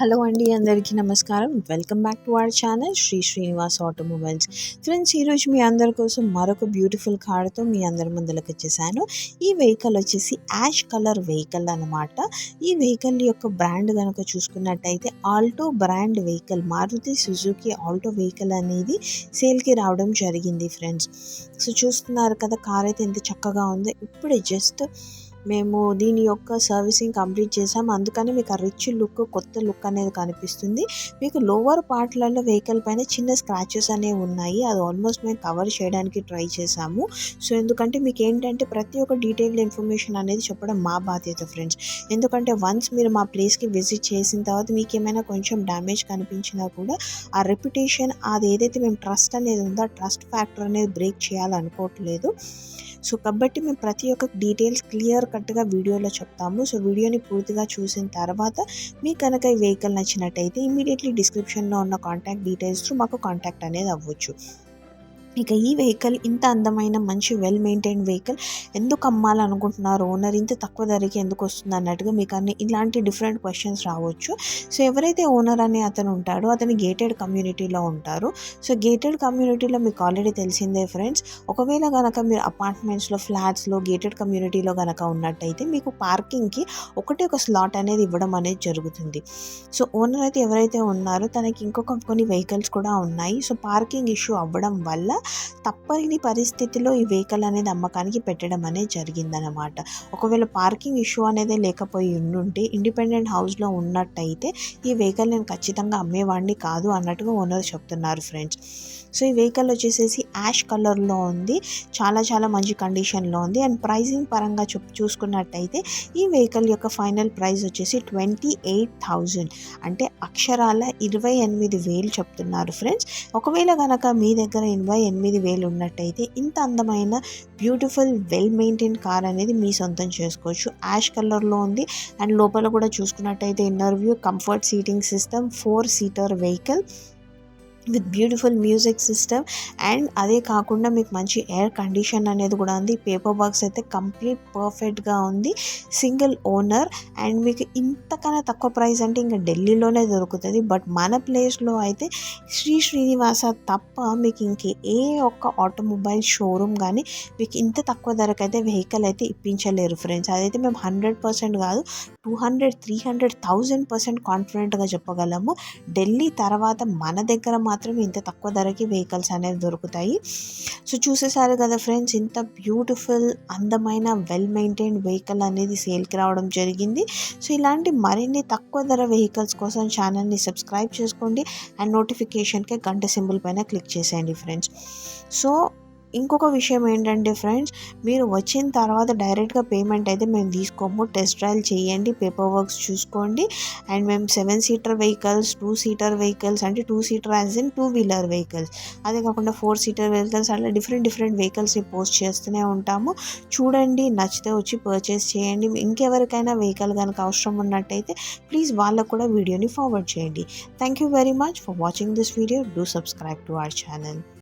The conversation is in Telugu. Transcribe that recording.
హలో అండి అందరికీ నమస్కారం. Welcome back to our channel Sri Srinivas automobiles. Friends ఈరోజు మీ అందరి కోసం మరొక బ్యూటిఫుల్ కార్తో మీ అందరి ముందులకు వచ్చేసాను. ఈ వెహికల్ వచ్చేసి యాష్ కలర్ వెహికల్ అనమాట ఈ వెహికల్ యొక్క బ్రాండ్ కనుక చూసుకున్నట్టయితే Alto brand vehicle Maruti Suzuki Alto vehicle అనేది సేల్కి రావడం జరిగింది ఫ్రెండ్స్. సో చూస్తున్నారు కదా కార్ అయితే ఎంత చక్కగా ఉందో. ఇప్పుడే జస్ట్ మేము దీని యొక్క సర్వీసింగ్ కంప్లీట్ చేసాం అందుకని మీకు ఆ రిచ్ లుక్ కొత్త లుక్ అనేది కనిపిస్తుంది. మీకు లోవర్ పార్ట్లలో వెహికల్ పైన చిన్న స్క్రాచెస్ అనేవి ఉన్నాయి. అది ఆల్మోస్ట్ మేము కవర్ చేయడానికి ట్రై చేసాము సో ఎందుకంటే మీకు ఏంటంటే ప్రతి ఒక్క డీటెయిల్డ్ ఇన్ఫర్మేషన్ అనేది చెప్పడం మా బాధ్యత ఫ్రెండ్స్ ఎందుకంటే వన్స్ మీరు మా ప్లేస్కి విజిట్ చేసిన తర్వాత మీకు ఏమైనా కొంచెం డ్యామేజ్ కనిపించినా కూడా ఆ రెప్యుటేషన్ అది ఏదైతే మేము ట్రస్ట్ అనేది ఉందో ఆ ట్రస్ట్ ఫ్యాక్టర్ అనేది బ్రేక్ చేయాలనుకోవట్లేదు. సో కాబట్టి మేము ప్రతి ఒక్క డీటెయిల్స్ క్లియర్ కట్గా వీడియోలో చెప్తాము. సో వీడియోని పూర్తిగా చూసిన తర్వాత మీకు కనుక ఈ వెహికల్ నచ్చినట్టయితే ఇమీడియట్లీ డిస్క్రిప్షన్లో ఉన్న కాంటాక్ట్ డీటెయిల్స్ మాకు కాంటాక్ట్ అనేది అవ్వచ్చు. ఇక ఈ వెహికల్ ఇంత అందమైన మంచి వెల్ మెయింటైన్ వెహికల్ ఎందుకు అమ్మాలనుకుంటున్నారు? ఓనర్ ఇంత తక్కువ ధరకి ఎందుకు వస్తుంది అన్నట్టుగా మీకు అన్ని ఇలాంటి డిఫరెంట్ క్వశ్చన్స్ రావచ్చు. సో ఎవరైతే ఓనర్ అనే అతను ఉంటాడో అతని గేటెడ్ కమ్యూనిటీలో ఉంటారు. సో గేటెడ్ కమ్యూనిటీలో మీకు ఆల్రెడీ తెలిసిందే ఫ్రెండ్స్ ఒకవేళ కనుక మీరు అపార్ట్మెంట్స్లో ఫ్లాట్స్లో గేటెడ్ కమ్యూనిటీలో కనుక ఉన్నట్టయితే మీకు పార్కింగ్కి ఒకటే ఒక స్లాట్ అనేది ఇవ్వడం అనేది జరుగుతుంది. సో ఓనర్ అయితే ఎవరైతే ఉన్నారో తనకి ఇంకొక కొన్ని వెహికల్స్ కూడా ఉన్నాయి. సో పార్కింగ్ ఇష్యూ అవ్వడం వల్ల తప్పని పరిస్థితిలో ఈ వెహికల్ అనేది అమ్మకానికి పెట్టడం అనేది జరిగిందనమాట ఒకవేళ పార్కింగ్ ఇష్యూ అనేది లేకపోయి ఉండుంటే ఇండిపెండెంట్ హౌస్లో ఉన్నట్టయితే ఈ వెహికల్ నేను ఖచ్చితంగా అమ్మేవాడిని కాదు అన్నట్టుగా ఓనర్ చెప్తున్నారు ఫ్రెండ్స్ సో ఈ వెహికల్ వచ్చేసేసి యాష్ కలర్లో ఉంది చాలా చాలా మంచి కండిషన్లో ఉంది అండ్ ప్రైజింగ్ పరంగా చూ చూసుకున్నట్టయితే ఈ వెహికల్ యొక్క ఫైనల్ ప్రైస్ వచ్చేసి ట్వంటీ ఎయిట్ థౌజండ్ అంటే అక్షరాల ఇరవై ఎనిమిది వేలు చెప్తున్నారు ఫ్రెండ్స్ ఒకవేళ కనుక మీ దగ్గర ఇరవై తొమ్మిది వేలు ఉన్నట్టయితే ఇంత అందమైన బ్యూటిఫుల్ వెల్ మెయింటైన్ కార్ అనేది మీ సొంతం చేసుకోవచ్చు. యాష్ కలర్లో ఉంది. అండ్ లోపల కూడా చూసుకున్నట్టయితే inner view comfort seating system four seater vehicle. With beautiful music system. And అదే కాకుండా మీకు మంచి ఎయిర్ కండిషన్ అనేది కూడా ఉంది. పేపర్ బాక్స్ అయితే కంప్లీట్ పర్ఫెక్ట్గా ఉంది. Single owner. అండ్ మీకు ఇంతకన్నా తక్కువ ప్రైస్ అంటే ఇంకా ఢిల్లీలోనే దొరుకుతుంది. బట్ మన ప్లేస్లో అయితే శ్రీ శ్రీనివాస తప్ప మీకు ఇంకే ఏ ఒక్క ఆటోమొబైల్ షోరూమ్ కానీ మీకు ఇంత తక్కువ ధరకైతే వెహికల్ అయితే ఇప్పించలేరు ఫ్రెండ్స్. అదైతే మేము హండ్రెడ్ పర్సెంట్ కాదు two hundred three hundred thousand percent కాన్ఫిడెంట్గా చెప్పగలము. ఢిల్లీ తర్వాత మన దగ్గర మాత్రం ఇంత తక్కువ ధరకి వెహికల్స్ అనేవి దొరుకుతాయి. సో చూసేసారు కదా ఫ్రెండ్స్ ఇంత బ్యూటిఫుల్ అందమైన వెల్ మెయింటైన్ వెహికల్ అనేది సేల్కి రావడం జరిగింది. సో ఇలాంటి మరిన్ని తక్కువ ధర వెహికల్స్ కోసం ఛానల్ని సబ్స్క్రైబ్ చేసుకోండి. అండ్ నోటిఫికేషన్కి గంట సింబల్ పైన క్లిక్ చేసేయండి ఫ్రెండ్స్. సో ఇంకొక విషయం ఏంటంటే ఫ్రెండ్స్ మీరు వచ్చిన తర్వాత డైరెక్ట్గా పేమెంట్ అయితే మేము తీసుకోము. టెస్ట్ డ్రైవ్ చేయండి పేపర్ వర్క్స్ చూసుకోండి. అండ్ మేము seven seater vehicles two seater vehicles అంటే two seater as in two wheeler vehicles. అదే కాకుండా ఫోర్ సీటర్ వెహికల్స్ అట్లా డిఫరెంట్ డిఫరెంట్ వెహికల్స్ని పోస్ట్ చేస్తూనే ఉంటాము. చూడండి నచ్చితే వచ్చి పర్చేస్ చేయండి. ఇంకెవరికైనా వెహికల్ కనుక అవసరం ఉన్నట్టయితే ప్లీజ్ వాళ్ళకు కూడా వీడియోని ఫార్వర్డ్ చేయండి. Thank you very much for watching this video. Do subscribe to our channel.